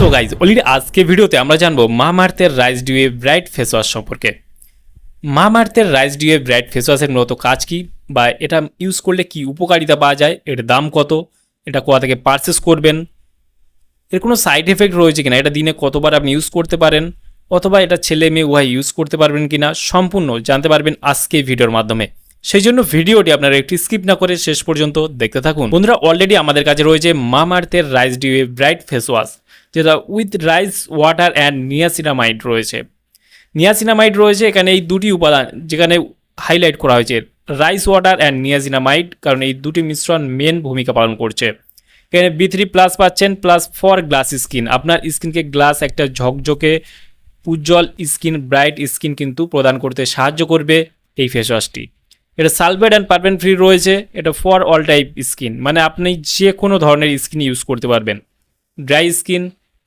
So guys already আজকে ভিডিওতে আমরা জানব মা মার্থের rice dewy bright face wash সম্পর্কে। মা মার্থের রাইস ডিউয়ে ব্রাইট ফেস ওয়াশের মূলত কাজ কি? বা এটা ইউজ করলে কি উপকারিতা পাওয়া যায়? এর দাম কত? এটা কোথা থেকে পারচেস করবেন? এর কোনো সাইড এফেক্ট রয়েছে কিনা? এটা দিনে কতবার আপনি ইউজ করতে পারেন? অথবা এটা ছেলে মেয়ে উভয় ইউজ করতে পারবেন কিনা? সম্পূর্ণ জানতে পারবেন আজকে ভিডিওর মাধ্যমে। সেই জন্য ভিডিওটি আপনারা একটি স্কিপ না করে শেষ পর্যন্ত দেখতে থাকুন। বন্ধুরা অলরেডি আমাদের কাছে রয়েছে মামার্থের rice dewy bright face wash. যেটা with rice water and niacinamide রয়েছে। নিয়াসিনামাইড রয়েছে, এখানে এই দুটি উপাদান, যেখানে হাইলাইট করা হয়েছে। রাইস ওয়াটার অ্যান্ড নিয়াসিনামাইড কারণ এই দুটি মিশ্রণ মেন ভূমিকা পালন করছে। এখানে বি থ্রি প্লাস পাচ্ছেন প্লাস ফর গ্লাস স্কিন আপনার স্কিনকে গ্লাস একটা ঝকঝকে, উজ্জ্বল স্কিন ব্রাইট স্কিন কিন্তু প্রদান করতে সাহায্য করবে এই ফেস ওয়াশটি এটা সালফেট অ্যান্ড পারবেন ফ্রি রয়েছে, এটা ফর অল টাইপ স্কিন মানে আপনি যে কোনো ধরনের স্কিন ইউজ করতে পারবেন। ড্রাই স্কিন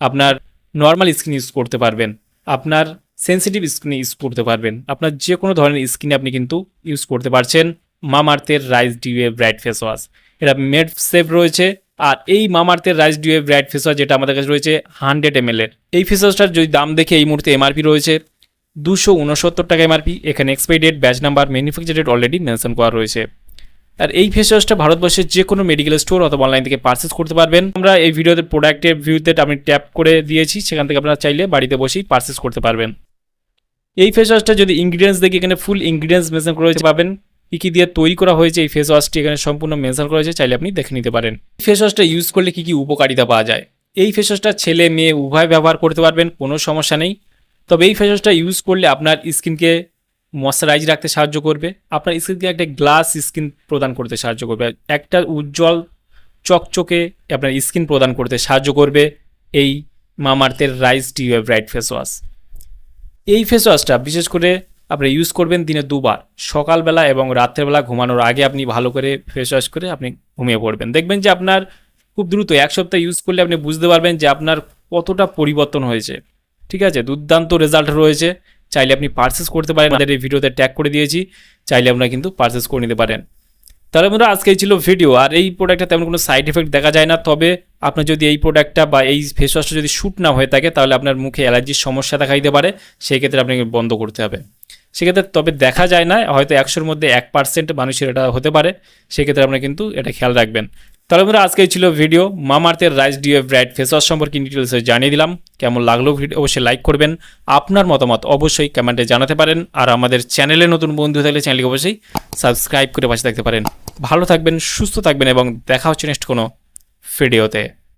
আপনার নর্মাল স্কিন ইউজ করতে পারবেন, আপনার সেন্সিটিভ স্কিন ইউজ করতে পারবেন, আপনার যে কোনো ধরনের স্কিনে আপনি কিন্তু ইউজ করতে পারছেন মামার্থের rice dewy bright face wash এটা মেড সেফ রয়েছে, আর এই মামার্থের rice dewy bright face wash যেটা আমাদের কাছে রয়েছে হান্ড্রেড এম এর। এই ফেস ওয়াশটার যদি দাম দেখে এই মুহূর্তে এমআরপি রয়েছে, দুশো উনসত্তর টাকা এমআরপি এখানে expiry date batch number manufacture date already mention করা রয়েছে। আর এই ফেস ওয়াশটা ভারতবর্ষের যে কোনো মেডিকেল স্টোর অথবা অনলাইন থেকে পারচেস করতে পারবেন। আমরা এই ভিডিওতে প্রোডাক্টের ভিউতে আমি ট্যাপ করে দিয়েছি, সেখান থেকে আপনারা চাইলে বাড়িতে বসেই পারচেস করতে পারবেন। এই ফেস ওয়াশটা যদি ইনগ্রিডিয়েন্টস দেখি এখানে ফুল ইনগ্রিডিয়েন্টস মেনশন করা পাবেন। কী কী দিয়ে তৈরি করা হয়েছে, এই ফেস ওয়াশটি এখানে সম্পূর্ণ মেনশন করা হয়েছে, চাইলে আপনি দেখে নিতে পারেন। ফেস ওয়াশটা ইউজ করলে কী কী উপকারিতা পাওয়া যায়? এই ফেস ওয়াশটা ছেলে মেয়ে উভয় ব্যবহার করতে পারবেন, কোনো সমস্যা নেই। তবে এই ফেস ওয়াশটা ইউজ করলে আপনার স্কিনকে ময়শ্চারাইজ রাখতে সাহায্য করবে। আপনার স্কিনকে একটা গ্লাস স্কিন প্রদান করতে সাহায্য করবে। একটা উজ্জ্বল, চকচকে আপনার স্কিন প্রদান করতে সাহায্য করবে। এই মামার্থের rice dew bright face wash এই ফেস ওয়াশটা বিশেষ করে আপনি ইউজ করবেন দিনে দুবার। সকালবেলা এবং রাত্রেবেলা ঘুমানোর আগে আপনি ভালো করে ফেস ওয়াশ করে আপনি ঘুমিয়ে পড়বেন। দেখবেন যে আপনার খুব দ্রুত এক সপ্তাহ ইউজ করলে আপনি বুঝতে পারবেন যে আপনার কতটা পরিবর্তন হয়েছে। ঠিক আছে? দুর্দান্ত রেজাল্ট রয়েছে। চাইলে আপনি পারচেস করতে পারেন। আমাদের এই ভিডিওতে ট্যাগ করে দিয়েছি। চাইলে আপনারা কিন্তু পারচেস করে নিতে পারেন। তাহলে বন্ধুরা আজকে এই ছিল ভিডিও আর এই প্রোডাক্টটা তেমন কোনো সাইড এফেক্ট দেখা যায় না। তবে আপনার যদি এই প্রোডাক্টটা বা এই ফেস ওয়াশটা যদি শ্যুট না হয়ে থাকে তাহলে আপনার মুখে অ্যালার্জির সমস্যা দেখা দিতে পারে। সেই ক্ষেত্রে আপনাকে বন্ধ করতে হবে। সেক্ষেত্রে তবে দেখা যায় না হয়তো একশোর মধ্যে এক পার্সেন্ট মানুষের এটা হতে পারে। সেক্ষেত্রে আপনারা কিন্তু এটা খেয়াল রাখবেন। তাহলে বন্ধুরা, আজকে ছিল video মামার্থের rice dew bright face wash সম্পর্কে ডিটেলসে জানিয়ে দিলাম। কেমন লাগল ভিডিও অবশ্যই লাইক করবেন। আপনার মতামত অবশ্যই কমেন্টে জানাতে পারেন। আর আমাদের চ্যানেলে নতুন বন্ধু থাকলে চ্যানেলকে অবশ্যই সাবস্ক্রাইব করে পাশে থাকতে পারেন। ভালো থাকবেন, সুস্থ থাকবেন এবং দেখা হচ্ছে নেক্সট কোনো ভিডিওতে